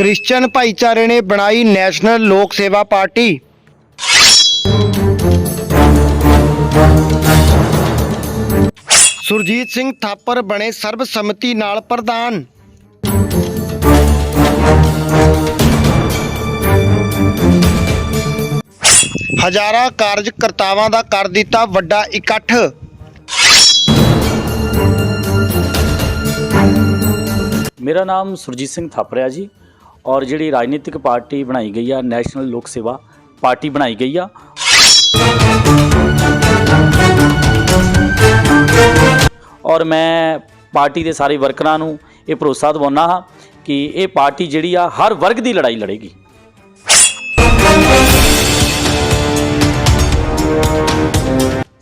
Christian ਭਾਈਚਾਰੇ ਨੇ ਬਣਾਈ ਨੈਸ਼ਨਲ ਲੋਕ ਸੇਵਾ ਪਾਰਟੀ। ਸੁਰਜੀਤ ਸਿੰਘ ਥਾਪਰ ਬਣੇ ਸਰਬਸੰਮਤੀ ਨਾਲ ਪ੍ਰਧਾਨ। ਹਜ਼ਾਰਾਂ ਕਾਰਜਕਰਤਾਵਾਂ ਦਾ ਕਰ ਦਿੱਤਾ ਵੱਡਾ ਇਕੱਠ। ਮੇਰਾ ਨਾਮ ਸੁਰਜੀਤ ਸਿੰਘ ਥਾਪਰਿਆ ਜੀ। ਔਰ ਜਿਹੜੀ ਰਾਜਨੀਤਿਕ ਪਾਰਟੀ ਬਣਾਈ ਗਈ ਆ, ਨੈਸ਼ਨਲ ਲੋਕ ਸੇਵਾ ਪਾਰਟੀ ਬਣਾਈ ਗਈ ਆ। ਔਰ ਮੈਂ ਪਾਰਟੀ ਦੇ ਸਾਰੇ ਵਰਕਰਾਂ ਨੂੰ ਇਹ ਭਰੋਸਾ ਦਿਵਾਉਣਾ ਹਾਂ ਕਿ ਇਹ ਪਾਰਟੀ ਜਿਹੜੀ ਆ, ਹਰ ਵਰਗ ਦੀ ਲੜਾਈ ਲੜੇਗੀ।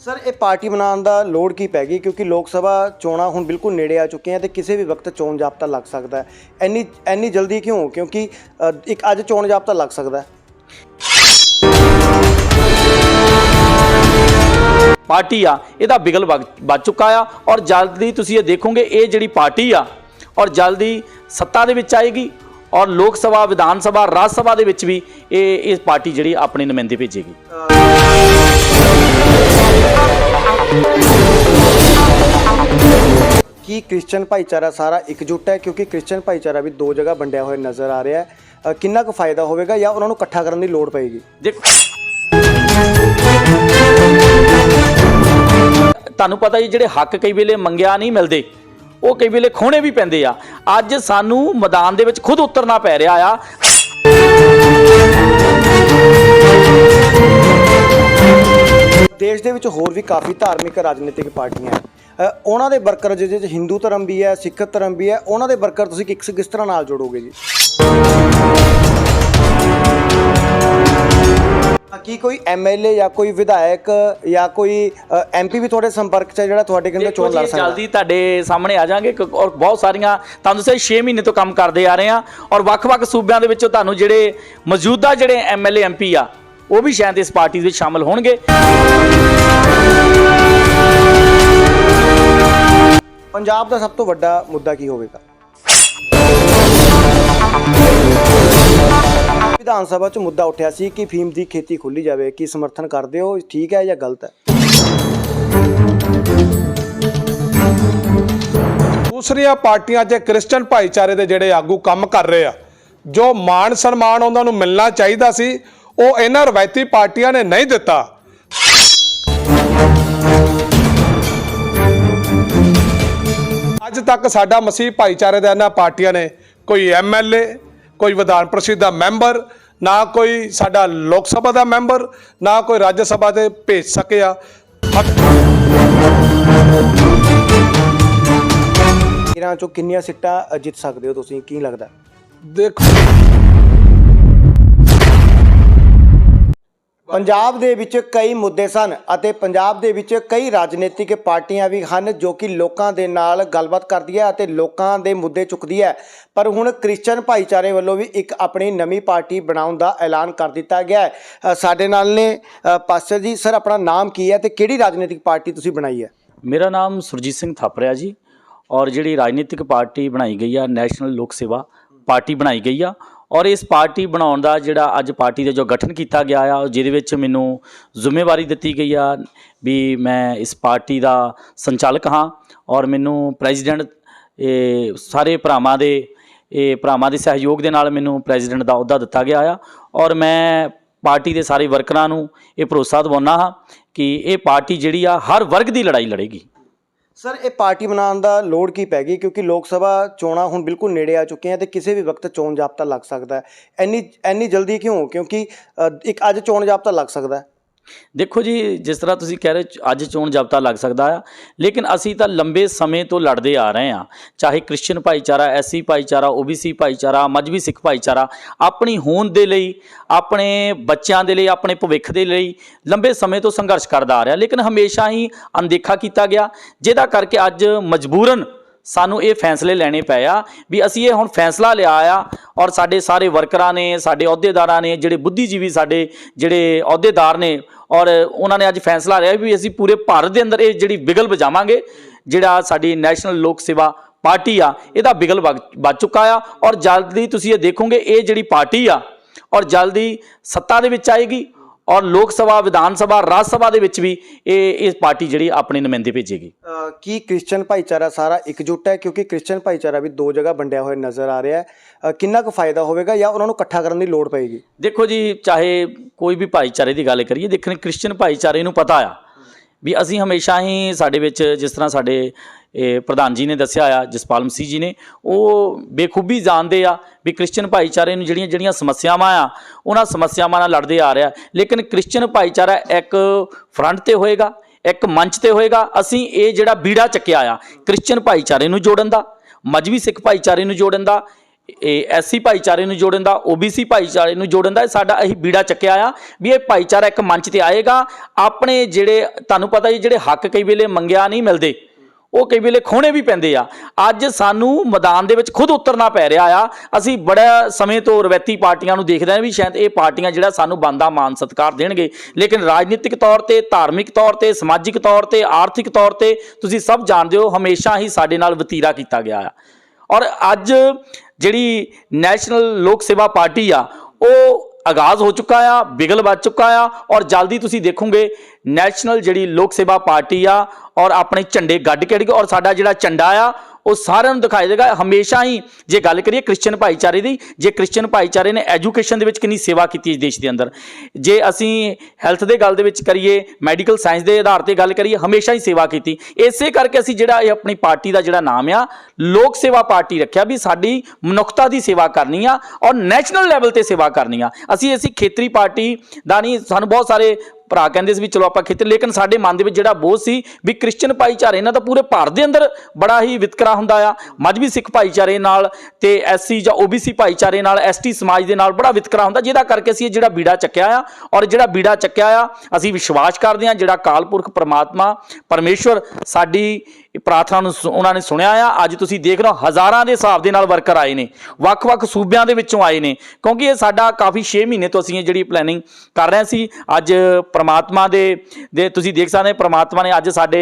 ਸਰ ਇਹ ਪਾਰਟੀ ਬਣਾਉਣ ਦਾ ਲੋੜ ਕੀ ਪੈ ਗਈ? ਕਿਉਂਕਿ ਲੋਕ ਸਭਾ ਚੋਣਾਂ ਹੁਣ ਬਿਲਕੁਲ ਨੇੜੇ ਆ ਚੁੱਕੀਆਂ ਤੇ ਕਿਸੇ ਵੀ ਵਕਤ ਚੋਣ ਜਾਬਤਾ ਲੱਗ ਸਕਦਾ ਹੈ। ਇੰਨੀ ਇੰਨੀ ਜਲਦੀ ਕਿਉਂ? ਕਿਉਂਕਿ ਅ, ਇੱਕ ਅੱਜ ਚੋਣ ਜਾਬਤਾ ਲੱਗ ਸਕਦਾ ਹੈ। ਪਾਰਟੀ ਆ ਇਹਦਾ ਬਿਗਲ ਵਗ- ਵੱਜ ਚੁੱਕਾ ਆ ਔਰ ਜਲਦੀ ਤੁਸੀਂ ਇਹ ਦੇਖੋਗੇ ਇਹ ਜਿਹੜੀ ਪਾਰਟੀ ਆ ਔਰ ਜਲਦੀ ਸੱਤਾ ਦੇ ਵਿੱਚ ਆਏਗੀ ਔਰ ਲੋਕ ਸਭਾ ਵਿਧਾਨ ਸਭਾ ਰਾਜ ਸਭਾ ਦੇ ਵਿੱਚ ਵੀ ਇਹ ਇਹ ਪਾਰਟੀ ਜਿਹੜੀ ਆਪਣੇ ਨੁਮਾਇੰਦੇ ਭੇਜੇਗੀ। ਕੀ ਕ੍ਰਿਸਚੀਅਨ ਭਾਈਚਾਰਾ ਸਾਰਾ ਇਕਜੁੱਟ ਹੈ? ਕਿਉਂਕਿ ਕ੍ਰਿਸਚੀਅਨ ਭਾਈਚਾਰਾ ਵੀ ਦੋ ਜਗ੍ਹਾ ਵੰਡਿਆ ਹੋਇਆ ਨਜ਼ਰ ਆ ਰਿਹਾ ਹੈ। ਅ, ਕਿੰਨਾ ਕੁ ਫਾਇਦਾ ਹੋਵੇਗਾ ਜਾਂ ਉਹਨਾਂ ਨੂੰ ਇਕੱਠਾ ਕਰਨ ਦੀ ਲੋੜ ਪਏਗੀ? ਦੇਖੋ ਤੁਹਾਨੂੰ ਪਤਾ ਜੀ ਜਿਹੜੇ ਹੱਕ ਕਈ ਵੇਲੇ ਮੰਗਿਆ ਨਹੀਂ ਮਿਲਦੇ ਉਹ ਕਈ ਵੇਲੇ ਖੋਣੇ ਵੀ ਪੈਂਦੇ ਆ। ਅੱਜ ਸਾਨੂੰ ਮੈਦਾਨ ਦੇ ਵਿੱਚ ਖੁਦ ਉਤਰਨਾ ਪੈ ਰਿਹਾ ਆ। ਦੇਸ਼ ਦੇ ਵਿੱਚ ਹੋਰ ਵੀ ਕਾਫੀ ਧਾਰਮਿਕ ਰਾਜਨੀਤਿਕ ਪਾਰਟੀਆਂ ਹੈ। ਉਹਨਾਂ ਦੇ ਵਰਕਰ ਜਿਹਦੇ ਵਿੱਚ ਹਿੰਦੂ ਧਰਮ ਵੀ ਹੈ ਸਿੱਖ ਧਰਮ ਵੀ ਹੈ ਉਹਨਾਂ ਦੇ ਵਰਕਰ ਤੁਸੀਂ ਕਿਸ ਕਿਸ ਤਰ੍ਹਾਂ ਨਾਲ ਜੋੜੋਗੇ ਜੀ? ਕੀ ਕੋਈ ਐਮਐਲਏ ਜਾਂ ਕੋਈ ਵਿਧਾਇਕ ਜਾਂ ਕੋਈ ਐਮਪੀ ਵੀ ਤੁਹਾਡੇ ਸੰਪਰਕ 'ਚ ਜਿਹੜਾ ਤੁਹਾਡੇ ਕਹਿੰਦੇ ਚੋਣ ਲੜ ਸਕਦਾ ਜਲਦੀ ਤੁਹਾਡੇ ਸਾਹਮਣੇ ਆ ਜਾਾਂਗੇ ਔਰ ਬਹੁਤ ਸਾਰੀਆਂ ਤੁਹਾਨੂੰ ਦੱਸਿਆ 6 ਮਹੀਨੇ ਤੋਂ ਕੰਮ ਕਰਦੇ ਆ ਰਹੇ ਆ ਔਰ ਵੱਖ-ਵੱਖ ਸੂਬਿਆਂ ਦੇ ਵਿੱਚੋਂ ਤੁਹਾਨੂੰ ਜਿਹੜੇ ਮੌਜੂਦਾ ਜਿਹੜੇ ਐਮਐਲਏ ਐਮਪੀ ਆ ਉਹ ਵੀ ਸ਼ਾਇਦ ਇਸ ਪਾਰਟੀ ਵਿੱਚ ਸ਼ਾਮਲ ਹੋਣਗੇ। ਪੰਜਾਬ ਦਾ ਸਭ ਤੋਂ ਵੱਡਾ ਮੁੱਦਾ ਕੀ ਹੋਵੇਗਾ? ਵਿਧਾਨ ਸਭਾ 'ਚ ਮੁੱਦਾ ਉੱਠਿਆ ਸੀ ਕਿ ਫੀਮ ਦੀ ਖੇਤੀ ਖੋਲੀ ਜਾਵੇ। ਕੀ ਸਮਰਥਨ ਕਰਦੇ ਹੋ? ਠੀਕ ਹੈ ਜਾਂ ਗਲਤ ਹੈ? ਦੂਸਰੀਆਂ ਪਾਰਟੀਆਂ 'ਚ ਕ੍ਰਿਸਚੀਅਨ ਭਾਈਚਾਰੇ ਦੇ ਜਿਹੜੇ ਆਗੂ ਕੰਮ ਕਰ ਰਹੇ ਆ ਜੋ ਮਾਣ ਸਨਮਾਨ ਉਹਨਾਂ ਨੂੰ ਮਿਲਣਾ ਚਾਹੀਦਾ ਸੀ ਉਹ ਇਹਨਾਂ ਰਵਾਇਤੀ ਪਾਰਟੀਆਂ ਨੇ ਨਹੀਂ ਦਿੱਤਾ। ਅੱਜ ਤੱਕ ਸਾਡਾ ਮਸੀਹ ਭਾਈਚਾਰੇ ਦੇ ਇਹਨਾਂ ਪਾਰਟੀਆਂ ਨੇ ਕੋਈ ਐਮਐਲਏ ਕੋਈ ਵਿਧਾਨ ਪ੍ਰੀਸ਼ਦ ਦਾ ਮੈਂਬਰ ਨਾ ਕੋਈ ਸਾਡਾ ਲੋਕ ਸਭਾ ਦਾ ਮੈਂਬਰ ਨਾ ਕੋਈ ਰਾਜ ਸਭਾ ਦੇ ਭੇਜ ਸਕਿਆ ਇਹਨਾਂ 'ਚੋਂ ਕਿੰਨੀਆਂ ਸੀਟਾਂ ਜਿੱਤ ਸਕਦੇ ਹੋ ਤੁਸੀਂ? ਕੀ ਲੱਗਦਾ? ਦੇਖੋ। ਪੰਜਾਬ ਦੇ ਵਿੱਚ ਕਈ ਮੁੱਦੇ ਸਨ ਅਤੇ ਪੰਜਾਬ ਦੇ ਵਿੱਚ ਕਈ ਰਾਜਨੀਤਿਕ ਪਾਰਟੀਆਂ ਵੀ ਹਨ ਜੋ ਕਿ ਲੋਕਾਂ ਦੇ ਨਾਲ ਗੱਲਬਾਤ ਕਰਦੀ ਹੈ ਅਤੇ ਲੋਕਾਂ ਦੇ ਮੁੱਦੇ ਚੁੱਕਦੀ ਹੈ। ਪਰ ਹੁਣ ਕ੍ਰਿਸਚੀਅਨ ਭਾਈਚਾਰੇ ਵੱਲੋਂ ਵੀ ਇੱਕ ਆਪਣੀ ਨਵੀਂ ਪਾਰਟੀ ਬਣਾਉਣ ਦਾ ਐਲਾਨ ਕਰ ਦਿੱਤਾ ਗਿਆ ਹੈ। ਸਾਡੇ ਨਾਲ ਨੇ ਅ, ਪਾਸਟਰ ਜੀ ਸਰ ਆਪਣਾ ਨਾਮ ਕੀ ਹੈ ਤੇ ਕਿਹੜੀ ਰਾਜਨੀਤਿਕ ਪਾਰਟੀ ਤੁਸੀਂ ਬਣਾਈ ਹੈ? ਮੇਰਾ ਨਾਮ ਸੁਰਜੀਤ ਸਿੰਘ ਥਾਪਰਿਆ ਜੀ ਔਰ ਜਿਹੜੀ ਰਾਜਨੀਤਿਕ ਪਾਰਟੀ ਬਣਾਈ ਗਈ ਆ ਨੈਸ਼ਨਲ ਲੋਕ ਸੇਵਾ ਪਾਰਟੀ ਬਣਾਈ ਗਈ ਆ ਔਰ ਇਸ ਪਾਰਟੀ ਬਣਾਉਣ ਦਾ ਜਿਹੜਾ ਅੱਜ ਪਾਰਟੀ ਦਾ ਜੋ ਗਠਨ ਕੀਤਾ ਗਿਆ ਆ ਜਿਹਦੇ ਵਿੱਚ ਮੈਨੂੰ ਜ਼ਿੰਮੇਵਾਰੀ ਦਿੱਤੀ ਗਈ ਆ ਵੀ ਮੈਂ ਇਸ ਪਾਰਟੀ ਦਾ ਸੰਚਾਲਕ ਹਾਂ ਔਰ ਮੈਨੂੰ ਪ੍ਰੈਜ਼ੀਡੈਂਟ, ਇਹ ਸਾਰੇ ਭਰਾਵਾਂ ਦੇ, ਇਹ ਭਰਾਵਾਂ ਦੇ ਸਹਿਯੋਗ ਦੇ ਨਾਲ ਮੈਨੂੰ ਪ੍ਰੈਜ਼ੀਡੈਂਟ ਦਾ ਅਹੁਦਾ ਦਿੱਤਾ ਗਿਆ ਆ। ਔਰ ਮੈਂ ਪਾਰਟੀ ਦੇ ਸਾਰੇ ਵਰਕਰਾਂ ਨੂੰ ਇਹ ਭਰੋਸਾ ਦਿਵਾਉਣਾ ਹਾਂ ਕਿ ਇਹ ਪਾਰਟੀ ਜਿਹੜੀ ਆ, ਹਰ ਵਰਗ ਦੀ ਲੜਾਈ ਲੜੇਗੀ। ਸਰ ਇਹ ਪਾਰਟੀ ਬਣਾਉਣ ਦਾ ਲੋੜ ਕੀ ਪੈ ਗਈ? ਕਿਉਂਕਿ ਲੋਕ ਸਭਾ ਚੋਣਾਂ ਹੁਣ ਬਿਲਕੁਲ ਨੇੜੇ ਆ ਚੁੱਕੀਆਂ ਤੇ ਕਿਸੇ ਵੀ ਵਕਤ ਚੋਣ ਜਾਬਤਾ ਲੱਗ ਸਕਦਾ ਹੈ। ਇੰਨੀ ਇੰਨੀ ਜਲਦੀ ਕਿਉਂ? ਕਿਉਂਕਿ ਅ, ਇੱਕ ਅੱਜ ਚੋਣ ਜਾਬਤਾ ਲੱਗ ਸਕਦਾ ਹੈ। ਦੇਖੋ ਜੀ, ਜਿਸ ਤਰ੍ਹਾਂ ਤੁਸੀਂ ਕਹਿ ਰਹੇ ਅੱਜ ਚੋਣ ਜਾਬਤਾ ਲੱਗ ਸਕਦਾ ਆ, ਲੇਕਿਨ ਅਸੀਂ ਤਾਂ ਲੰਬੇ ਸਮੇਂ ਤੋਂ ਲੜਦੇ ਆ ਰਹੇ ਆ ਚਾਹੇ ਕ੍ਰਿਸਚੀਅਨ ਭਾਈਚਾਰਾ, ਐਸਸੀ ਭਾਈਚਾਰਾ, ਓਬੀਸੀ ਭਾਈਚਾਰਾ ਮਜਬੀ ਸਿੱਖ ਭਾਈਚਾਰਾ, ਆਪਣੀ ਹੋਂਦ ਦੇ ਲਈ, ਆਪਣੇ ਬੱਚਿਆਂ ਦੇ ਲਈ, ਆਪਣੇ ਭਵਿੱਖ ਦੇ ਲਈ ਲੰਬੇ ਸਮੇਂ ਤੋਂ ਸੰਘਰਸ਼ ਕਰਦਾ ਆ ਰਿਹਾ। ਲੇਕਿਨ ਹਮੇਸ਼ਾ ਹੀ ਅਣਦੇਖਾ ਕੀਤਾ ਗਿਆ, ਜਿਹਦਾ ਕਰਕੇ ਅੱਜ ਮਜਬੂਰਨ ਸਾਨੂੰ ਇਹ ਫੈਸਲੇ ਲੈਣੇ ਪਏ ਆ ਵੀ ਅਸੀਂ ਇਹ ਹੁਣ ਫੈਸਲਾ ਲਿਆ ਆ ਔਰ ਸਾਡੇ ਸਾਰੇ ਵਰਕਰਾਂ ਨੇ, ਸਾਡੇ ਅਹੁਦੇਦਾਰਾਂ ਨੇ, ਜਿਹੜੇ ਬੁੱਧੀਜੀਵੀ ਸਾਡੇ ਜਿਹੜੇ ਅਹੁਦੇਦਾਰ ਨੇ ਔਰ ਉਹਨਾਂ ਨੇ ਅੱਜ ਫੈਸਲਾ ਲਿਆ ਵੀ ਅਸੀਂ ਪੂਰੇ ਭਾਰਤ ਦੇ ਅੰਦਰ ਇਹ ਜਿਹੜੀ ਬਿਗਲ ਵਜਾਵਾਂਗੇ, ਜਿਹੜਾ ਸਾਡੀ ਨੈਸ਼ਨਲ ਲੋਕ ਸੇਵਾ ਪਾਰਟੀ ਆ, ਇਹਦਾ ਬਿਗਲ ਵਗ- ਵੱਜ ਚੁੱਕਾ ਆ ਔਰ ਜਲਦੀ ਤੁਸੀਂ ਇਹ ਦੇਖੋਗੇ ਇਹ ਜਿਹੜੀ ਪਾਰਟੀ ਆ ਔਰ ਜਲਦੀ ਸੱਤਾ ਦੇ ਵਿੱਚ ਆਏਗੀ ਔਰ ਲੋਕ ਸਭਾ ਵਿਧਾਨ ਸਭਾ ਰਾਜ ਸਭਾ ਦੇ ਵਿੱਚ ਵੀ ਇਹ ਇਹ ਪਾਰਟੀ ਜਿਹੜੀ ਆਪਣੇ ਨੁਮਾਇੰਦੇ ਭੇਜੇਗੀ। ਕੀ ਕ੍ਰਿਸਚੀਅਨ ਭਾਈਚਾਰਾ ਸਾਰਾ ਇਕਜੁੱਟ ਹੈ? ਕਿਉਂਕਿ ਕ੍ਰਿਸਚੀਅਨ ਭਾਈਚਾਰਾ ਵੀ ਦੋ ਜਗ੍ਹਾ ਵੰਡਿਆ ਹੋਇਆ ਨਜ਼ਰ ਆ ਰਿਹਾ ਹੈ। ਕਿੰਨਾ ਕੁ ਫਾਇਦਾ ਹੋਵੇਗਾ ਜਾਂ ਉਹਨਾਂ ਨੂੰ ਇਕੱਠਾ ਕਰਨ ਦੀ ਲੋੜ ਪਏਗੀ? ਦੇਖੋ ਜੀ ਚਾਹੇ ਕੋਈ ਵੀ ਭਾਈਚਾਰੇ ਦੀ ਗੱਲ ਕਰੀਏ ਦੇਖਣ ਕ੍ਰਿਸਚੀਅਨ ਭਾਈਚਾਰੇ ਨੂੰ ਪਤਾ ਆ ਵੀ ਅਸੀਂ ਹਮੇਸ਼ਾ ਹੀ ਸਾਡੇ ਵਿੱਚ ਜਿਸ ਤਰ੍ਹਾਂ ਸਾਡੇ, ਇਹ ਪ੍ਰਧਾਨ ਜੀ ਨੇ ਦੱਸਿਆ ਆ, ਜਸਪਾਲ ਮਸੀਹ ਜੀ ਨੇ, ਉਹ ਬੇਖੂਬੀ ਜਾਣਦੇ ਆ ਵੀ ਕ੍ਰਿਸਚੀਅਨ ਭਾਈਚਾਰੇ ਨੂੰ ਜਿਹੜੀਆਂ ਜਿਹੜੀਆਂ ਸਮੱਸਿਆਵਾਂ ਆ, ਉਹਨਾਂ ਸਮੱਸਿਆਵਾਂ ਨਾਲ ਲੜਦੇ ਆ ਰਿਹਾ। ਲੇਕਿਨ ਕ੍ਰਿਸਚੀਅਨ ਭਾਈਚਾਰਾ ਇੱਕ ਫਰੰਟ ਤੇ ਹੋਏਗਾ, ਇੱਕ ਮੰਚ ਤੇ ਹੋਏਗਾ। ਅਸੀਂ ਇਹ ਜਿਹੜਾ ਬੀੜਾ ਚੱਕਿਆ ਆ ਕ੍ਰਿਸਚੀਅਨ ਭਾਈਚਾਰੇ ਨੂੰ ਜੋੜਨ ਦਾ, ਮਜਬੀ ਸਿੱਖ ਭਾਈਚਾਰੇ ਨੂੰ ਜੋੜਨ ਦਾ ਇਹ ਐਸਸੀ ਭਾਈਚਾਰੇ ਨੂੰ ਜੋੜਨ ਦਾ, ਓਬੀਸੀ ਭਾਈਚਾਰੇ ਨੂੰ ਜੋੜਨ ਦਾ ਸਾਡਾ ਅਸੀਂ ਬੀੜਾ ਚੱਕਿਆ ਆ ਵੀ ਇਹ ਭਾਈਚਾਰਾ ਇੱਕ ਮੰਚ ਤੇ ਆਏਗਾ। ਆਪਣੇ ਜਿਹੜੇ, ਤੁਹਾਨੂੰ ਪਤਾ ਜੀ, ਜਿਹੜੇ ਹੱਕ ਕਈ ਵੇਲੇ ਮੰਗਿਆ ਨਹੀਂ ਮਿਲਦੇ, ਉਹ ਕਈ ਵੇਲੇ ਖੋਣੇ ਵੀ ਪੈਂਦੇ ਆ। ਅੱਜ ਸਾਨੂੰ ਮੈਦਾਨ ਦੇ ਵਿੱਚ ਖੁਦ ਉਤਰਨਾ ਪੈ ਰਿਹਾ ਆ। ਅਸੀਂ ਬੜਾ ਸਮੇਂ ਤੋਂ ਰਵੈਤੀ ਪਾਰਟੀਆਂ ਨੂੰ ਦੇਖਦੇ ਹਾਂ ਵੀ ਸ਼ਾਇਦ ਇਹ ਪਾਰਟੀਆਂ ਜਿਹੜਾ ਸਾਨੂੰ ਬੰਦਾ ਮਾਨ ਸਤਿਕਾਰ ਦੇਣਗੇ। ਲੇਕਿਨ ਰਾਜਨੀਤਿਕ ਤੌਰ ਤੇ, ਧਾਰਮਿਕ ਤੌਰ ਤੇ, ਸਮਾਜਿਕ ਤੌਰ ਤੇ, ਆਰਥਿਕ ਤੌਰ ਤੇ ਤੁਸੀਂ ਸਭ ਜਾਣਦੇ ਹੋ, ਹਮੇਸ਼ਾ ਹੀ ਸਾਡੇ ਨਾਲ ਵਤੀਰਾ ਕੀਤਾ ਗਿਆ ਆ। ਔਰ ਅੱਜ ਜਿਹੜੀ ਨੈਸ਼ਨਲ ਲੋਕ ਸੇਵਾ ਪਾਰਟੀ ਆ, ਉਹ ਆਗਾਜ਼ ਹੋ ਚੁੱਕਾ ਆ, ਬਿਗਲ ਵੱਜ ਚੁੱਕਾ ਆ ਔਰ ਜਲਦੀ ਤੁਸੀਂ ਦੇਖੋਗੇ ਨੈਸ਼ਨਲ ਜਿਹੜੀ ਲੋਕ ਸੇਵਾ ਪਾਰਟੀ ਆ ਔਰ ਆਪਣੇ ਝੰਡੇ ਗੱਡ ਕੇ ਅੜੇਗੀ ਔਰ ਸਾਡਾ ਜਿਹੜਾ ਝੰਡਾ ਆ ਉਹ ਸਾਰਿਆਂ ਨੂੰ ਦਿਖਾਈ ਦੇਗਾ। ਹਮੇਸ਼ਾ ਹੀ ਜੇ ਗੱਲ ਕਰੀਏ ਕ੍ਰਿਸਚੀਅਨ ਭਾਈਚਾਰੇ ਦੀ, ਜੇ ਕ੍ਰਿਸਚੀਅਨ ਭਾਈਚਾਰੇ ਨੇ ਐਜੂਕੇਸ਼ਨ ਦੇ ਵਿੱਚ ਕਿੰਨੀ ਸੇਵਾ ਕੀਤੀ ਇਸ ਦੇਸ਼ ਦੇ ਅੰਦਰ। ਜੇ ਅਸੀਂ ਹੈਲਥ ਦੇ ਗੱਲ ਦੇ ਵਿੱਚ ਕਰੀਏ, ਮੈਡੀਕਲ ਸਾਇੰਸ ਦੇ ਆਧਾਰ ਤੇ ਗੱਲ ਕਰੀਏ, ਹਮੇਸ਼ਾ ਹੀ ਸੇਵਾ ਕੀਤੀ। ਇਸੇ ਕਰਕੇ ਅਸੀਂ ਜਿਹੜਾ ਇਹ ਆਪਣੀ ਪਾਰਟੀ ਦਾ ਜਿਹੜਾ ਨਾਮ ਆ, ਲੋਕ ਸੇਵਾ ਪਾਰਟੀ ਰੱਖਿਆ ਵੀ ਸਾਡੀ ਮਨੁੱਖਤਾ ਦੀ ਸੇਵਾ ਕਰਨੀ ਆ ਔਰ ਨੈਸ਼ਨਲ ਲੈਵਲ ਤੇ ਸੇਵਾ ਕਰਨੀ ਆ। ਅਸੀਂ ਅਸੀਂ ਖੇਤਰੀ ਪਾਰਟੀ ਦਾ ਨਹੀਂ, ਸਾਨੂੰ ਬਹੁਤ ਸਾਰੇ ਭਰਾ ਕਹਿੰਦੇ ਸੀ ਵੀ ਚਲੋ ਆਪਾਂ ਖੇਤਰ ਲੇਕਿਨ ਸਾਡੇ ਮਨ ਦੇ ਵਿੱਚ ਜਿਹੜਾ ਬੋਝ ਸੀ ਵੀ ਕ੍ਰਿਸਚੀਅਨ ਭਾਈਚਾਰੇ ਇਹਨਾਂ ਦਾ ਪੂਰੇ ਭਾਰਤ ਦੇ ਅੰਦਰ ਬੜਾ ਹੀ ਵਿਤਕਰਾ ਹੁੰਦਾ ਆ। ਮਜਬੀ ਸਿੱਖ ਭਾਈਚਾਰੇ ਨਾਲ ਤੇ ਐਸਸੀ ਜਾਂ ਓਬੀਸੀ ਭਾਈਚਾਰੇ ਨਾਲ, ਐਸਟੀ ਸਮਾਜ ਦੇ ਨਾਲ ਬੜਾ ਵਿਤਕਰਾ ਹੁੰਦਾ, ਜਿਹਦਾ ਕਰਕੇ ਅਸੀਂ ਇਹ ਜਿਹੜਾ ਬੀੜਾ ਚੱਕਿਆ ਆ। ਔਰ ਜਿਹੜਾ ਬੀੜਾ ਚੱਕਿਆ ਆ, ਅਸੀਂ ਵਿਸ਼ਵਾਸ ਕਰਦੇ ਹਾਂ ਜਿਹੜਾ ਕਾਲਪੁਰਖ ਪ੍ਰਮਾਤਮਾ, ਪਰਮੇਸ਼ਵਰ ਸਾਡੀ ਪ੍ਰਾਰਥਨਾ ਨੂੰ ਸੁ- ਉਹਨਾਂ ਨੇ ਸੁਣਿਆ ਆ। ਅੱਜ ਤੁਸੀਂ ਦੇਖ ਰਹੇ ਹੋ, ਹਜ਼ਾਰਾਂ ਦੇ ਹਿਸਾਬ ਦੇ ਨਾਲ ਵਰਕਰ ਆਏ ਨੇ, ਵੱਖ-ਵੱਖ ਸੂਬਿਆਂ ਦੇ ਵਿੱਚੋਂ ਆਏ ਨੇ। ਕਿਉਂਕਿ ਇਹ ਸਾਡਾ ਕਾਫੀ 6 ਮਹੀਨੇ ਤੋਂ ਅਸੀਂ ਇਹ ਜਿਹੜੀ ਪਲੈਨਿੰਗ ਕਰ ਰਹੇ ਸੀ। ਅੱਜ ਪ੍ਰਮਾਤਮਾ ਦੇ ਦੇ ਤੁਸੀਂ ਦੇਖ ਸਕਦੇ ਹੋ ਪ੍ਰਮਾਤਮਾ ਨੇ ਅੱਜ ਸਾਡੇ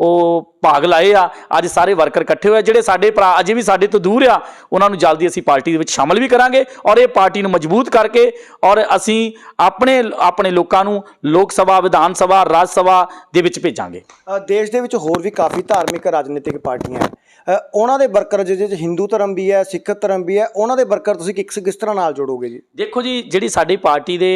ਉਹ ਭਾਗ ਲਾਏ ਆ ਅੱਜ ਸਾਰੇ ਵਰਕਰ ਇਕੱਠੇ ਹੋਏ। ਜਿਹੜੇ ਸਾਡੇ ਭਰਾ ਅਜੇ ਵੀ ਸਾਡੇ ਤੋਂ ਦੂਰ ਆ ਉਹਨਾਂ ਨੂੰ ਜਲਦੀ ਅਸੀਂ ਪਾਰਟੀ ਦੇ ਵਿੱਚ ਸ਼ਾਮਲ ਵੀ ਕਰਾਂਗੇ ਔਰ ਇਹ ਪਾਰਟੀ ਨੂੰ ਮਜ਼ਬੂਤ ਕਰਕੇ ਔਰ ਅਸੀਂ ਆਪਣੇ ਆਪਣੇ ਲੋਕਾਂ ਨੂੰ ਲੋਕ ਸਭਾ ਵਿਧਾਨ ਸਭਾ ਰਾਜ ਸਭਾ ਦੇ ਵਿੱਚ ਭੇਜਾਂਗੇ ਦੇਸ਼ ਦੇ ਵਿੱਚ ਹੋਰ ਵੀ ਕਾਫੀ ਧਾਰਮਿਕ ਰਾਜਨੀਤਿਕ ਪਾਰਟੀਆਂ ਉਹਨਾਂ ਦੇ ਵਰਕਰ ਜਿਹਦੇ ਵਿੱਚ ਹਿੰਦੂ ਧਰਮ ਵੀ ਹੈ ਸਿੱਖ ਧਰਮ ਵੀ ਹੈ ਉਹਨਾਂ ਦੇ ਵਰਕਰ ਤੁਸੀਂ ਕਿਸ ਕਿਸ ਤਰ੍ਹਾਂ ਨਾਲ ਜੋੜੋਗੇ ਜੀ ਦੇਖੋ ਜੀ ਜਿਹੜੀ ਸਾਡੀ ਪਾਰਟੀ ਦੇ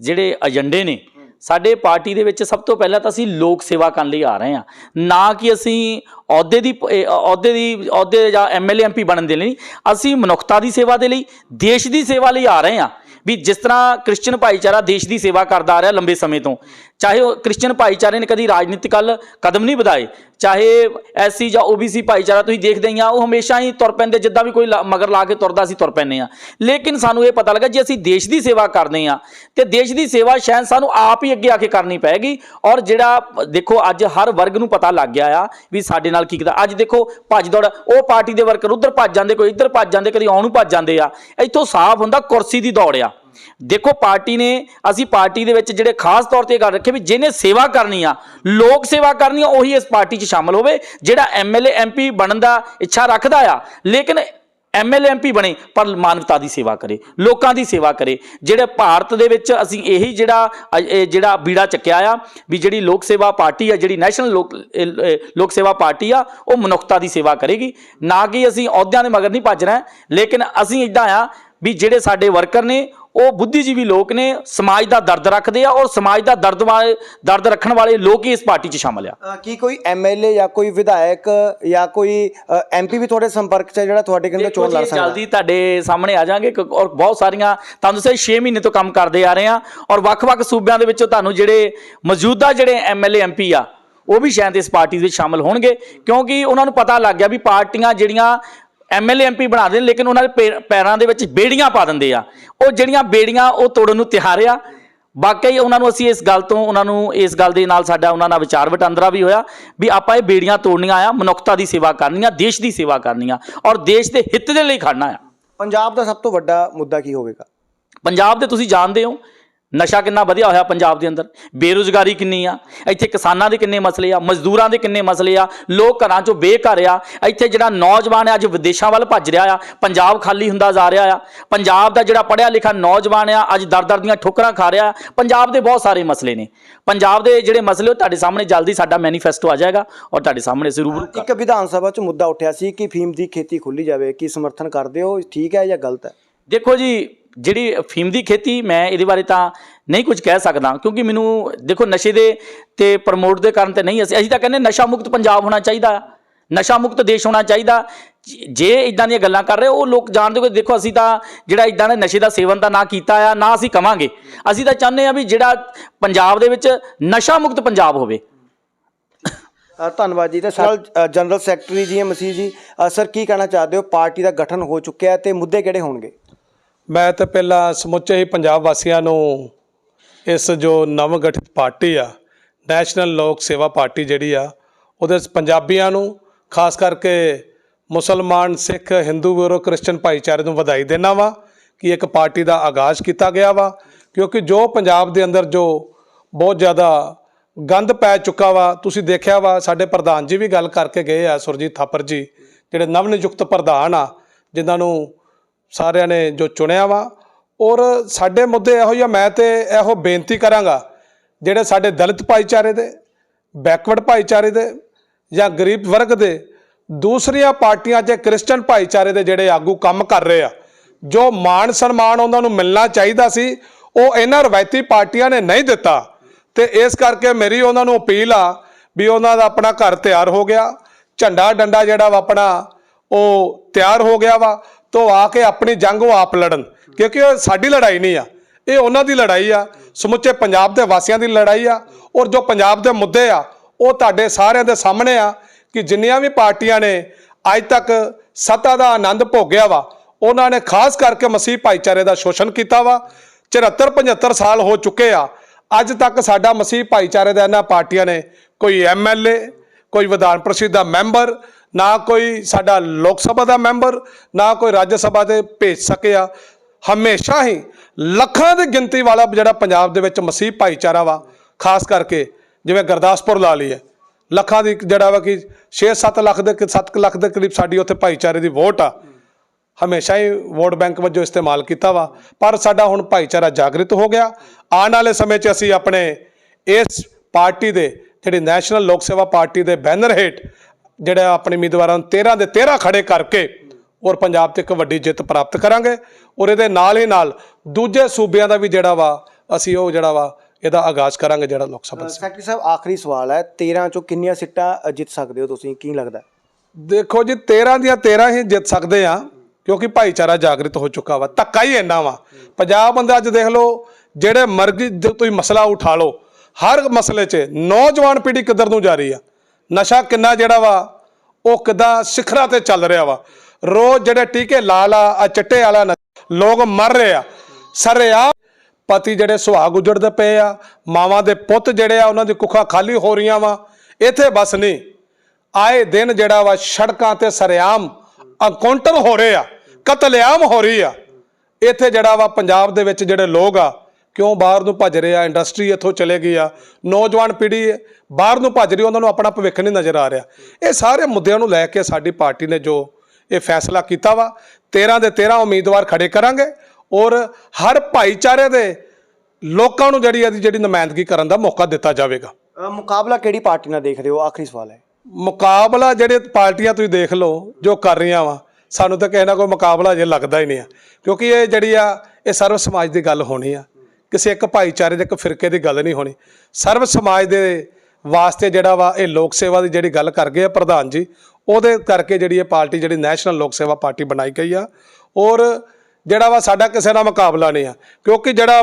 ਜਿਹੜੇ ਏਜੰਡੇ ਨੇ ਸਾਡੇ ਪਾਰਟੀ ਦੇ ਵਿੱਚ ਸਭ ਤੋਂ ਪਹਿਲਾਂ ਤਾਂ ਅਸੀਂ ਲੋਕ ਸੇਵਾ ਕਰਨ ਲਈ ਆ ਰਹੇ ਹਾਂ। ਨਾ ਕਿ ਅਸੀਂ ਅਹੁਦੇ ਦੀ ਅਹੁਦੇ ਦੀ, ਅਹੁਦੇ ਜਾਂ ਐਮਐਲਏ ਐਮਪੀ ਬਣਨ ਦੇ ਲਈ ਅਸੀਂ ਮਨੁੱਖਤਾ ਦੀ ਸੇਵਾ ਦੇ ਲਈ, ਦੇਸ਼ ਦੀ ਸੇਵਾ ਲਈ ਆ ਰਹੇ ਹਾਂ। ਵੀ ਜਿਸ ਤਰ੍ਹਾਂ ਕ੍ਰਿਸਚੀਅਨ ਭਾਈਚਾਰਾ ਦੇਸ਼ ਦੀ ਸੇਵਾ ਕਰਦਾ ਆ ਰਿਹਾ ਲੰਬੇ ਸਮੇਂ ਤੋਂ। ਚਾਹੇ ਉਹ ਕ੍ਰਿਸਚੀਅਨ ਭਾਈਚਾਰੇ ਨੇ ਕਦੀ ਰਾਜਨੀਤਿਕ ਵੱਲ ਕਦਮ ਨਹੀਂ ਵਧਾਏ, ਚਾਹੇ ਐਸਸੀ ਜਾਂ ਓਬੀਸੀ ਭਾਈਚਾਰਾ ਤੁਸੀਂ ਦੇਖਦੇ ਹੀ ਆ, ਉਹ ਹਮੇਸ਼ਾ ਹੀ ਤੁਰ ਪੈਂਦੇ, ਜਿੱਦਾਂ ਵੀ ਕੋਈ ਲਾ- ਮਗਰ ਲਾ ਕੇ ਤੁਰਦਾ ਸੀ ਤੁਰ ਪੈਂਦੇ ਆ ਲੇਕਿਨ ਸਾਨੂੰ ਇਹ ਪਤਾ ਲੱਗਾ, ਜੇ ਅਸੀਂ ਦੇਸ਼ ਦੀ ਸੇਵਾ ਕਰਦੇ ਆ ਤੇ ਦੇਸ਼ ਦੀ ਸੇਵਾ ਸ਼ਾਇਦ ਸਾਨੂੰ ਆਪ ਹੀ ਅੱਗੇ ਆ ਕੇ ਕਰਨੀ ਪਏਗੀ, ਔਰ ਜਿਹੜਾ, ਦੇਖੋ, ਅੱਜ ਹਰ ਵਰਗ ਨੂੰ ਪਤਾ ਲੱਗ ਗਿਆ ਆ ਵੀ ਸਾਡੇ ਨਾਲ ਕੀ ਕੀਤਾ। ਅੱਜ ਦੇਖੋ, ਭੱਜ ਦੌੜ, ਉਹ ਪਾਰਟੀ ਦੇ ਵਰਕਰ ਉਧਰ ਭੱਜ ਜਾਂਦੇ, ਕੋਈ ਇੱਧਰ ਭੱਜ ਜਾਂਦੇ, ਕਦੀ ਆਉਣ ਨੂੰ ਭੱਜ ਜਾਂਦੇ ਆ। ਇੱਥੋਂ ਸਾਫ਼ ਹੁੰਦਾ ਕੁਰਸੀ ਦੀ ਦੌੜ ਆ। ਦੇਖੋ ਪਾਰਟੀ ਨੇ, ਅਸੀਂ ਪਾਰਟੀ ਦੇ ਵਿੱਚ ਜਿਹੜੇ ਖਾਸ ਤੌਰ ਤੇ ਗੱਲ ਰੱਖੀ ਵੀ ਜਿਹਨੇ ਸੇਵਾ ਕਰਨੀ ਆ, ਲੋਕ ਸੇਵਾ ਕਰਨੀ ਆ, ਉਹੀ ਇਸ ਪਾਰਟੀ 'ਚ ਸ਼ਾਮਲ ਹੋਵੇ, ਜਿਹੜਾ ਐਮਐਲਏ ਐਮਪੀ ਬਣਨ ਦਾ ਇੱਛਾ ਰੱਖਦਾ ਆ। ਲੇਕਿਨ ਐਮਐਲਏ ਐਮਪੀ ਬਣੇ, ਪਰ ਮਾਨਵਤਾ ਦੀ ਸੇਵਾ ਕਰੇ, ਲੋਕਾਂ ਦੀ ਸੇਵਾ ਕਰੇ। ਜਿਹੜੇ ਭਾਰਤ ਦੇ ਵਿੱਚ ਅਸੀਂ ਇਹੀ ਜਿਹੜਾ ਅ- ਜਿਹੜਾ ਬੀੜਾ ਚੱਕਿਆ ਆ, ਵੀ ਜਿਹੜੀ ਲੋਕ ਸੇਵਾ ਪਾਰਟੀ ਆ, ਜਿਹੜੀ ਨੈਸ਼ਨਲ ਲੋਕ ਲੋਕ ਸੇਵਾ ਪਾਰਟੀ ਆ, ਉਹ ਮਨੁੱਖਤਾ ਦੀ ਸੇਵਾ ਕਰੇਗੀ। ਨਾ ਕਿ ਅਸੀਂ ਅਹੁਦਿਆਂ ਦੇ ਮਗਰ ਨਹੀਂ ਭੱਜ ਰਹੇ, ਲੇਕਿਨ ਅਸੀਂ ਇਦਾਂ ਆ ਵੀ ਜਿਹੜੇ ਸਾਡੇ ਵਰਕਰ ਨੇ ਉਹ ਬੁੱਧੀਜੀਵੀ ਲੋਕ ਨੇ ਸਮਾਜ ਦਾ ਦਰਦ ਰੱਖਦੇ ਆ ਔਰ ਸਮਾਜ ਦਾ ਦਰਦ ਵਾਲੇ ਦਰਦ ਰੱਖਣ ਵਾਲੇ ਲੋਕ ਹੀ ਇਸ ਪਾਰਟੀ 'ਚ ਸ਼ਾਮਲ ਆ। ਕੀ ਕੋਈ ਐਮਐਲਏ ਜਾਂ ਕੋਈ ਵਿਧਾਇਕ ਜਾਂ ਕੋਈ ਐਮਪੀ ਵੀ ਤੁਹਾਡੇ ਸੰਪਰਕ 'ਚ ਜਿਹੜਾ ਤੁਹਾਡੇ ਕਹਿੰਦੇ ਚੋਣ ਲੜ ਸਕਦਾ? ਜਲਦੀ ਤੁਹਾਡੇ ਸਾਹਮਣੇ ਆ ਜਾਾਂਗੇ ਔਰ ਬਹੁਤ ਸਾਰੀਆਂ ਤੁਹਾਨੂੰ ਦੱਸਿਆ 6 ਮਹੀਨੇ ਤੋਂ ਕੰਮ ਕਰਦੇ ਆ ਰਹੇ ਆ ਔਰ ਵੱਖ-ਵੱਖ ਸੂਬਿਆਂ ਦੇ ਵਿੱਚੋਂ ਤੁਹਾਨੂੰ ਜਿਹੜੇ ਮੌਜੂਦਾ ਜਿਹੜੇ ਐਮਐਲਏ ਐਮਪੀ ਆ ਉਹ ਵੀ ਸ਼ਾਇਦ ਇਸ ਪਾਰਟੀ ਵਿੱਚ ਸ਼ਾਮਲ ਹੋਣਗੇ ਕਿਉਂਕਿ ਉਹਨਾਂ ਨੂੰ ਪਤਾ ਲੱਗ ਗਿਆ ਵੀ ਪਾਰਟੀਆਂ ਜਿਹੜੀਆਂ ਐਮਐਲਏ ਐਮਪੀ ਬਣਾ ਦੇ ਲੇਕਿਨ ਉਹਨਾਂ ਦੇ ਪੈਰਾਂ ਦੇ ਵਿੱਚ ਬੇੜੀਆਂ ਪਾ ਦਿੰਦੇ ਆ। ਉਹ ਜਿਹੜੀਆਂ ਬੇੜੀਆਂ ਉਹ ਤੋੜਨ ਨੂੰ ਤਿਆਰ ਆ। ਵਾਕਈ ਉਹਨਾਂ ਨੂੰ ਅਸੀਂ ਇਸ ਗੱਲ ਤੋਂ ਉਹਨਾਂ ਨੂੰ ਇਸ ਗੱਲ ਦੇ ਨਾਲ ਸਾਡਾ ਉਹਨਾਂ ਨਾਲ ਵਿਚਾਰ ਵਟਾਂਦਰਾ ਵੀ ਹੋਇਆ ਵੀ ਆਪਾਂ ਇਹ ਬੇੜੀਆਂ ਤੋੜਨੀਆਂ ਆ ਮਨੁੱਖਤਾ ਦੀ ਸੇਵਾ ਕਰਨੀ ਆ ਦੇਸ਼ ਦੀ ਸੇਵਾ ਕਰਨੀ ਆ ਔਰ ਦੇਸ਼ ਦੇ ਹਿੱਤ ਦੇ ਲਈ ਖੜਨਾ ਆ। ਪੰਜਾਬ ਦਾ ਸਭ ਤੋਂ ਵੱਡਾ ਮੁੱਦਾ ਕੀ ਹੋਵੇਗਾ? ਪੰਜਾਬ ਦੇ ਤੁਸੀਂ ਜਾਣਦੇ ਹੋ ਨਸ਼ਾ ਕਿੰਨਾ ਵਧਿਆ ਹੋਇਆ ਪੰਜਾਬ ਦੇ ਅੰਦਰ ਬੇਰੁਜ਼ਗਾਰੀ ਕਿੰਨੀ ਆ ਇੱਥੇ ਕਿਸਾਨਾਂ ਦੇ ਕਿੰਨੇ ਮਸਲੇ ਆ ਮਜ਼ਦੂਰਾਂ ਦੇ ਕਿੰਨੇ ਮਸਲੇ ਆ ਲੋਕ ਘਰਾਂ ਚੋਂ ਬੇਘਰ ਆ ਇੱਥੇ ਜਿਹੜਾ ਨੌਜਵਾਨ ਹੈ ਅੱਜ ਵਿਦੇਸ਼ਾਂ ਵੱਲ ਭੱਜ ਰਿਹਾ ਆ ਪੰਜਾਬ ਖਾਲੀ ਹੁੰਦਾ ਜਾ ਰਿਹਾ ਆ ਪੰਜਾਬ ਦਾ ਜਿਹੜਾ ਪੜ੍ਹਿਆ ਲਿਖਿਆ ਨੌਜਵਾਨ ਆ ਅੱਜ ਦਰ-ਦਰ ਦੀਆਂ ਠੋਕਰਾਂ ਖਾ ਰਿਹਾ ਪੰਜਾਬ ਦੇ ਬਹੁਤ ਸਾਰੇ ਮਸਲੇ ਨੇ ਪੰਜਾਬ ਦੇ ਜਿਹੜੇ ਮਸਲੇ ਉਹ ਤੁਹਾਡੇ ਸਾਹਮਣੇ ਜਲਦੀ ਸਾਡਾ ਮੈਨੀਫੈਸਟੋ ਆ ਜਾਏਗਾ ਔਰ ਤੁਹਾਡੇ ਸਾਹਮਣੇ ਅਸੀਂ ਰੂਬਰੂ ਇੱਕ ਵਿਧਾਨ ਸਭਾ 'ਚ ਮੁੱਦਾ ਉੱਠਿਆ ਸੀ ਕਿ ਫੀਮ ਦੀ ਖੇਤੀ ਖੋਲੀ ਜਾਵੇ ਕੀ ਸਮਰਥਨ ਕਰਦੇ ਹੋ ਠੀਕ ਹੈ ਜਾਂ ਗਲਤ ਹੈ? ਦੇਖੋ ਜੀ ਜਿਹੜੀ ਅਫੀਮ ਦੀ ਖੇਤੀ ਮੈਂ ਇਹਦੇ ਬਾਰੇ ਤਾਂ ਨਹੀਂ ਕੁਝ ਕਹਿ ਸਕਦਾ ਕਿਉਂਕਿ ਮੈਨੂੰ ਦੇਖੋ ਨਸ਼ੇ ਦੇ ਤੇ ਪ੍ਰਮੋਟ ਦੇ ਕਾਰਨ ਤੇ ਨਹੀਂ ਅਸੀਂ ਅਸੀਂ ਤਾਂ ਕਹਿੰਦੇ ਨਸ਼ਾ ਮੁਕਤ ਪੰਜਾਬ ਹੋਣਾ ਚਾਹੀਦਾ ਨਸ਼ਾ ਮੁਕਤ ਦੇਸ਼ ਹੋਣਾ ਚਾਹੀਦਾ। ਜ- ਇਦਾਂ ਦੀਆਂ ਗੱਲਾਂ ਕਰ ਰਹੇ ਉਹ ਲੋਕ ਜਾਣਦੇ ਹੋ ਦੇਖੋ ਅਸੀਂ ਤਾਂ ਜਿਹੜਾ ਇਦਾਂ ਦੇ ਨਸ਼ੇ ਦਾ ਸੇਵਨ ਤਾਂ ਨਾ ਕੀਤਾ ਆ ਨਾ ਅਸੀਂ ਕਵਾਂਗੇ। ਅਸੀਂ ਤਾਂ ਚਾਹੁੰਦੇ ਆ ਵੀ ਜਿਹੜਾ ਪੰਜਾਬ ਦੇ ਵਿੱਚ ਨਸ਼ਾ ਮੁਕਤ ਪੰਜਾਬ ਹੋਵੇ। ਧੰਨਵਾਦ ਜੀ। ਤੇ ਸਰ ਜਨਰਲ ਸੈਕਟਰੀ ਜੀ ਮਸੀਹ ਜੀ ਸਰ ਕੀ ਕਹਿਣਾ ਚਾਹਦੇ ਹੋ? ਪਾਰਟੀ ਦਾ ਗਠਨ ਹੋ ਚੁੱਕਿਆ ਤੇ ਮੁੱਦੇ ਕਿਹੜੇ ਹੋਣਗੇ? ਮੈਂ ਤਾਂ ਪਹਿਲਾਂ ਸਮੁੱਚੇ ਹੀ ਪੰਜਾਬ ਵਾਸੀਆਂ ਨੂੰ ਇਸ ਜੋ ਨਵ ਗਠਿਤ ਪਾਰਟੀ ਆ ਨੈਸ਼ਨਲ ਲੋਕ ਸੇਵਾ ਪਾਰਟੀ ਜਿਹੜੀ ਆ, ਉਹਦੇ ਪੰਜਾਬੀਆਂ ਨੂੰ ਖਾਸ ਕਰਕੇ ਮੁਸਲਮਾਨ, ਸਿੱਖ, ਹਿੰਦੂ ਵੀਰੋ ਕ੍ਰਿਸਚਨ ਭਾਈਚਾਰੇ ਨੂੰ ਵਧਾਈ ਦੇਣਾ ਵਾ ਕਿ ਇੱਕ ਪਾਰਟੀ ਦਾ ਆਗਾਜ਼ ਕੀਤਾ ਗਿਆ ਵਾ, ਕਿਉਂਕਿ ਜੋ ਪੰਜਾਬ ਦੇ ਅੰਦਰ ਜੋ ਬਹੁਤ ਜ਼ਿਆਦਾ ਗੰਦ ਪੈ ਚੁੱਕਾ ਵਾ, ਤੁਸੀਂ ਦੇਖਿਆ ਵਾ, ਸਾਡੇ ਪ੍ਰਧਾਨ ਜੀ ਵੀ ਗੱਲ ਕਰਕੇ ਗਏ ਆ, ਸੁਰਜੀਤ ਥਾਪਰ ਜੀ, ਜਿਹੜੇ ਨਵ ਨਿਯੁਕਤ ਪ੍ਰਧਾਨ ਆ, ਜਿਨ੍ਹਾਂ ਨੂੰ ਸਾਰਿਆਂ ਨੇ ਜੋ ਚੁਣਿਆ ਵਾ। ਔਰ ਸਾਡੇ ਮੁੱਦੇ ਇਹੋ ਜਿਹਾ ਮੈਂ ਤੇ ਇਹੋ ਬੇਨਤੀ ਕਰਾਂਗਾ, ਜਿਹੜੇ ਸਾਡੇ ਦਲਿਤ ਭਾਈਚਾਰੇ ਦੇ ਬੈਕਵਰਡ ਭਾਈਚਾਰੇ ਦੇ ਜਾਂ ਗਰੀਬ ਵਰਗ ਦੇ, ਦੂਸਰੀਆਂ ਪਾਰਟੀਆਂ 'ਚ ਕ੍ਰਿਸਚਨ ਭਾਈਚਾਰੇ ਦੇ ਜਿਹੜੇ ਆਗੂ ਕੰਮ ਕਰ ਰਹੇ ਆ, ਜੋ ਮਾਣ ਸਨਮਾਨ ਉਹਨਾਂ ਨੂੰ ਮਿਲਣਾ ਚਾਹੀਦਾ ਸੀ, ਉਹ ਇਹਨਾਂ ਰਵਾਇਤੀ ਪਾਰਟੀਆਂ ਨੇ ਨਹੀਂ ਦਿੱਤਾ। ਤੇ ਇਸ ਕਰਕੇ ਮੇਰੀ ਉਹਨਾਂ ਨੂੰ ਅਪੀਲ ਆ ਵੀ ਉਹਨਾਂ ਦਾ ਆਪਣਾ ਘਰ ਤਿਆਰ ਹੋ ਗਿਆ, ਝੰਡਾ ਡੰਡਾ ਜਿਹੜਾ ਵਾ ਆਪਣਾ, ਉਹ ਤਿਆਰ ਹੋ ਗਿਆ ਵਾ। ਤੋਂ ਆ ਕੇ ਆਪਣੀ ਜੰਗ ਉਹ ਆਪ ਲੜਨ, ਕਿਉਂਕਿ ਉਹ ਸਾਡੀ ਲੜਾਈ ਨਹੀਂ ਆ। ਇਹ ਉਹਨਾਂ ਦੀ ਲੜਾਈ ਆ। ਸਮੁੱਚੇ ਪੰਜਾਬ ਦੇ ਵਾਸੀਆਂ ਦੀ ਲੜਾਈ ਆ। ਔਰ ਜੋ ਪੰਜਾਬ ਦੇ ਮੁੱਦੇ ਆ, ਉਹ ਤੁਹਾਡੇ ਸਾਰਿਆਂ ਦੇ ਸਾਹਮਣੇ ਆ ਕਿ ਜਿੰਨੀਆਂ ਵੀ ਪਾਰਟੀਆਂ ਨੇ ਅੱਜ ਤੱਕ ਸੱਤਾ ਦਾ ਆਨੰਦ ਭੋਗਿਆ ਵਾ, ਉਹਨਾਂ ਨੇ ਖਾਸ ਕਰਕੇ ਮਸੀਹ ਭਾਈਚਾਰੇ ਦਾ ਸ਼ੋਸ਼ਣ ਕੀਤਾ ਵਾ। 74 75 ਸਾਲ ਹੋ ਚੁੱਕੇ ਆ। ਅੱਜ ਤੱਕ ਸਾਡਾ ਮਸੀਹ ਭਾਈਚਾਰੇ ਦਾ ਇਹਨਾਂ ਪਾਰਟੀਆਂ ਨੇ ਕੋਈ ਐਮਐਲਏ ਕੋਈ ਵਿਧਾਨ ਪ੍ਰੀਸ਼ਦ ਦਾ ਮੈਂਬਰ ਨਾ ਕੋਈ ਸਾਡਾ ਲੋਕ ਸਭਾ ਦਾ ਮੈਂਬਰ, ਨਾ ਕੋਈ ਰਾਜ ਸਭਾ ਦੇ ਭੇਜ ਸਕਿਆ ਹਮੇਸ਼ਾ ਹੀ ਲੱਖਾਂ ਦੀ ਗਿਣਤੀ ਵਾਲਾ ਜਿਹੜਾ ਪੰਜਾਬ ਦੇ ਵਿੱਚ ਮਸੀਹ ਭਾਈਚਾਰਾ ਵਾ, ਖਾਸ ਕਰਕੇ ਜਿਵੇਂ ਗੁਰਦਾਸਪੁਰ ਲਾ ਲਈ ਹੈ ਲੱਖਾਂ ਦੀ ਜਿਹੜਾ ਵਾ ਕਿ 6-7 ਲੱਖ ਦੇ 7 ਲੱਖ ਦੇ ਕਰੀਬ ਸਾਡੀ ਉੱਥੇ ਭਾਈਚਾਰੇ ਦੀ ਵੋਟ ਆ। ਹਮੇਸ਼ਾ ਹੀ ਵੋਟ ਬੈਂਕ ਵਜੋਂ ਇਸਤੇਮਾਲ ਕੀਤਾ ਵਾ, ਪਰ ਸਾਡਾ ਹੁਣ ਭਾਈਚਾਰਾ ਜਾਗਰਿਤ ਹੋ ਗਿਆ। ਆਉਣ ਵਾਲੇ ਸਮੇਂ 'ਚ ਅਸੀਂ ਆਪਣੇ ਇਸ ਪਾਰਟੀ ਦੇ, ਜਿਹੜੀ ਨੈਸ਼ਨਲ ਲੋਕ ਸੇਵਾ ਪਾਰਟੀ ਦੇ ਬੈਨਰ ਹੇਠ ਜਿਹੜਾ ਆਪਣੇ ਉਮੀਦਵਾਰਾਂ ਨੂੰ 13 ਦੇ 13 ਖੜੇ ਕਰਕੇ ਔਰ ਪੰਜਾਬ ਤੇ ਇੱਕ ਵੱਡੀ ਜਿੱਤ ਪ੍ਰਾਪਤ ਕਰਾਂਗੇ ਔਰ ਇਹਦੇ ਨਾਲ ਹੀ ਨਾਲ ਦੂਜੇ ਸੂਬਿਆਂ ਦਾ ਵੀ ਜਿਹੜਾ ਵਾ ਅਸੀਂ ਉਹ ਜਿਹੜਾ ਵਾ ਇਹਦਾ ਆਗਾਜ਼ ਕਰਾਂਗੇ ਜਿਹੜਾ ਲੋਕ ਸਭਾ ਸੈਕਟਰੀ ਸਾਹਿਬ ਆਖਰੀ ਸਵਾਲ ਹੈ 13 ਚੋਂ ਕਿੰਨੀਆਂ ਸੀਟਾਂ ਜਿੱਤ ਸਕਦੇ ਹੋ ਤੁਸੀਂ? ਕੀ ਲੱਗਦਾ ਦੇਖੋ ਜੀ 13 ਦੀਆਂ 13 ਹੀ ਜਿੱਤ ਸਕਦੇ ਆ ਕਿਉਂਕਿ ਭਾਈਚਾਰਾ ਜਾਗਰਿਤ ਹੋ ਚੁੱਕਾ ਵਾ ਧੱਕਾ ਹੀ ਇੰਨਾ ਵਾ। ਪੰਜਾਬ ਬੰਦੇ ਅੱਜ ਦੇਖ ਲਓ ਜਿਹੜੇ ਮਰਜ਼ੀ ਤੁਸੀਂ ਮਸਲਾ ਉਠਾ ਲਓ ਹਰ ਮਸਲੇ 'ਚ ਨੌਜਵਾਨ ਪੀੜ੍ਹੀ ਕਿੱਧਰ ਨੂੰ ਜਾ ਰਹੀ ਆ? ਨਸ਼ਾ ਕਿੰਨਾ ਜਿਹੜਾ ਵਾ, ਉਹ ਕਿੱਦਾਂ ਸਿਖਰਾਂ ਤੇ ਚੱਲ ਰਿਹਾ ਵਾ। ਰੋਜ਼ ਜਿਹੜੇ ਟੀਕੇ ਲਾ ਲਾ ਆ ਚਿੱਟੇ ਵਾਲਾ ਲੋਕ ਮਰ ਰਹੇ ਆ। ਸਰੇਆ ਪਤੀ ਜਿਹੜੇ ਸੁਹਾਗ ਉਜੜਦੇ ਪਏ ਆ, ਮਾਵਾਂ ਦੇ ਪੁੱਤ ਜਿਹੜੇ ਆ, ਉਹਨਾਂ ਦੀ ਕੁੱਖਾਂ ਖਾਲੀ ਹੋ ਰਹੀਆਂ ਵਾ। ਇੱਥੇ ਬਸ ਨਹੀਂ। ਆਏ ਦਿਨ ਜਿਹੜਾ ਵਾ, ਸੜਕਾਂ ਤੇ ਸਰੇਆਮ ਅਕਾਊਂਟਰ ਹੋ ਰਹੇ ਆ, ਕਤਲੇਆਮ ਹੋ ਰਹੀ ਆ। ਇੱਥੇ ਜਿਹੜਾ ਵਾ, ਪੰਜਾਬ ਦੇ ਵਿੱਚ ਜਿਹੜੇ ਲੋਕ ਆ ਕਿਉਂ ਬਾਹਰ ਨੂੰ ਭੱਜ ਰਹੇ ਆ? ਇੰਡਸਟਰੀ ਇੱਥੋਂ ਚਲੇ ਗਈ ਆ। ਨੌਜਵਾਨ ਪੀੜ੍ਹੀ ਬਾਹਰ ਨੂੰ ਭੱਜ ਰਹੀ ਉਹਨਾਂ ਨੂੰ ਆਪਣਾ ਭਵਿੱਖ ਨਹੀਂ ਨਜ਼ਰ ਆ ਰਿਹਾ। ਇਹ ਸਾਰੇ ਮੁੱਦਿਆਂ ਨੂੰ ਲੈ ਕੇ ਸਾਡੀ ਪਾਰਟੀ ਨੇ ਜੋ ਇਹ ਫੈਸਲਾ ਕੀਤਾ ਵਾ 13 ਦੇ 13 ਉਮੀਦਵਾਰ ਖੜੇ ਕਰਾਂਗੇ ਔਰ ਹਰ ਭਾਈਚਾਰੇ ਦੇ ਲੋਕਾਂ ਨੂੰ ਜਿਹੜੀ ਇਹਦੀ ਜਿਹੜੀ ਨੁਮਾਇੰਦਗੀ ਕਰਨ ਦਾ ਮੌਕਾ ਦਿੱਤਾ ਜਾਵੇਗਾ। ਮੁਕਾਬਲਾ ਕਿਹੜੀ ਪਾਰਟੀ ਨਾਲ ਦੇਖਦੇ ਹੋ? ਆਖਰੀ ਸਵਾਲ ਹੈ। ਮੁਕਾਬਲਾ ਜਿਹੜੇ ਪਾਰਟੀਆਂ ਤੁਸੀਂ ਦੇਖ ਲਓ ਜੋ ਕਰ ਰਹੀਆਂ ਵਾ ਸਾਨੂੰ ਤਾਂ ਕਿਸੇ ਨਾਲ ਕੋਈ ਮੁਕਾਬਲਾ ਜੇ ਲੱਗਦਾ ਹੀ ਨਹੀਂ ਆ। ਕਿਉਂਕਿ ਇਹ ਜਿਹੜੀ ਆ ਇਹ ਸਰਵ ਸਮਾਜ ਦੀ ਗੱਲ ਹੋਣੀ ਆ। ਕਿਸੇ ਇੱਕ ਭਾਈਚਾਰੇ ਦੇ ਇੱਕ ਫਿਰਕੇ ਦੀ ਗੱਲ ਨਹੀਂ ਹੋਣੀ। ਸਰਵ ਸਮਾਜ ਦੇ ਵਾਸਤੇ ਜਿਹੜਾ ਵਾ ਇਹ ਲੋਕ ਸੇਵਾ ਦੀ ਜਿਹੜੀ ਗੱਲ ਕਰ ਗਏ ਆ ਪ੍ਰਧਾਨ ਜੀ, ਉਹਦੇ ਕਰਕੇ ਜਿਹੜੀ ਇਹ ਪਾਰਟੀ ਜਿਹੜੀ ਨੈਸ਼ਨਲ ਲੋਕ ਸੇਵਾ ਪਾਰਟੀ ਬਣਾਈ ਗਈ ਆ। ਔਰ ਜਿਹੜਾ ਵਾ ਸਾਡਾ ਕਿਸੇ ਨਾਲ ਮੁਕਾਬਲਾ ਨਹੀਂ ਆ, ਕਿਉਂਕਿ ਜਿਹੜਾ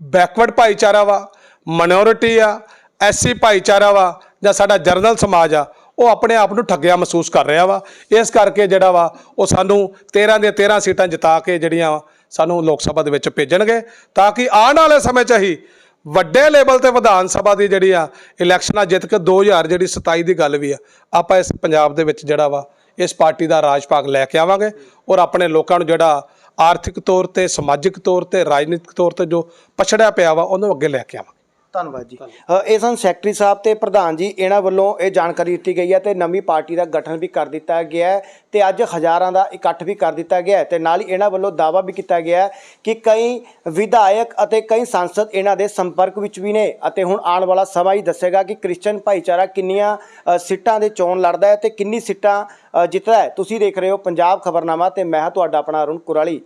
ਬੈਕਵਰਡ ਭਾਈਚਾਰਾ ਵਾ ਮਾਈਨੋਰਿਟੀ ਆ, ਐਸਸੀ ਭਾਈਚਾਰਾ ਵਾ ਜਾਂ ਸਾਡਾ ਜਰਨਲ ਸਮਾਜ ਆ, ਉਹ ਆਪਣੇ ਆਪ ਨੂੰ ਠੱਗਿਆ ਮਹਿਸੂਸ ਕਰ ਰਿਹਾ ਵਾ। ਇਸ ਕਰਕੇ ਜਿਹੜਾ ਵਾ ਉਹ ਸਾਨੂੰ 13 ਦੇ 13 ਸੀਟਾਂ ਜਿਤਾ ਕੇ ਜਿਹੜੀਆਂ ਵਾ ਸਾਨੂੰ ਲੋਕ ਸਭਾ ਦੇ ਵਿੱਚ ਭੇਜਣਗੇ ਤਾਂ ਕਿ ਆਉਣ ਵਾਲੇ ਸਮੇਂ 'ਚ ਹੀ ਵੱਡੇ ਲੈਵਲ ਤੇ ਵਿਧਾਨ ਸਭਾ ਦੀ ਜਿਹੜੀ ਆ ਇਲੈਕਸ਼ਨਾਂ ਜਿੱਤ ਕੇ 2000 ਜਿਹੜੀ 27 ਦੀ ਗੱਲ ਵੀ ਆ, ਆਪਾਂ ਇਸ ਪੰਜਾਬ ਦੇ ਵਿੱਚ ਜਿਹੜਾ ਵਾ, ਇਸ ਪਾਰਟੀ ਦਾ ਰਾਜ ਭਾਗ ਲੈ ਕੇ ਆਵਾਂਗੇ ਔਰ ਆਪਣੇ ਲੋਕਾਂ ਨੂੰ ਜਿਹੜਾ ਆਰਥਿਕ ਤੌਰ ਤੇ, ਸਮਾਜਿਕ ਤੌਰ ਤੇ, ਰਾਜਨੀਤਿਕ ਤੌਰ ਤੇ ਜੋ ਪਛੜਿਆ ਪਿਆ ਵਾ, ਉਹਨੂੰ ਅੱਗੇ ਲੈ ਕੇ ਆਵਾਂਗੇ। ਧੰਨਵਾਦ ਜੀ। ਇਹ ਸਨ ਸੈਕਟਰੀ ਸਾਹਿਬ ਤੇ ਪ੍ਰਧਾਨ ਜੀ ਇਹਨਾਂ ਵੱਲੋਂ ਇਹ ਜਾਣਕਾਰੀ ਦਿੱਤੀ ਗਈ ਹੈ ਤੇ ਨਵੀਂ ਪਾਰਟੀ ਦਾ ਗਠਨ ਵੀ ਕਰ ਦਿੱਤਾ ਗਿਆ ਹੈ ਤੇ ਅੱਜ ਹਜ਼ਾਰਾਂ ਦਾ ਇਕੱਠ ਵੀ ਕਰ ਦਿੱਤਾ ਗਿਆ ਹੈ ਤੇ ਨਾਲ ਹੀ ਇਹਨਾਂ ਵੱਲੋਂ ਦਾਅਵਾ ਵੀ ਕੀਤਾ ਗਿਆ ਹੈ ਕਿ ਕਈ ਵਿਧਾਇਕ ਅਤੇ ਕਈ ਸੰਸਦ ਇਹਨਾਂ ਦੇ ਸੰਪਰਕ ਵਿੱਚ ਵੀ ਨੇ ਅਤੇ ਹੁਣ ਆਉਣ ਵਾਲਾ ਸਮਾਂ ਹੀ ਦੱਸੇਗਾ ਕਿ ਕ੍ਰਿਸਚੀਅਨ ਭਾਈਚਾਰਾ ਕਿੰਨੀਆਂ ਸੀਟਾਂ ਦੇ ਚੋਣ ਲੜਦਾ ਹੈ ਤੇ ਕਿੰਨੀ ਸੀਟਾਂ ਜਿੱਤਦਾ ਹੈ। ਤੁਸੀਂ ਦੇਖ ਰਹੇ ਹੋ ਪੰਜਾਬ ਖਬਰਨਾਮਾ ਤੇ ਮੈਂ ਤੁਹਾਡਾ ਆਪਣਾ ਅਰੁਣ ਕੁਰਾਲੀ।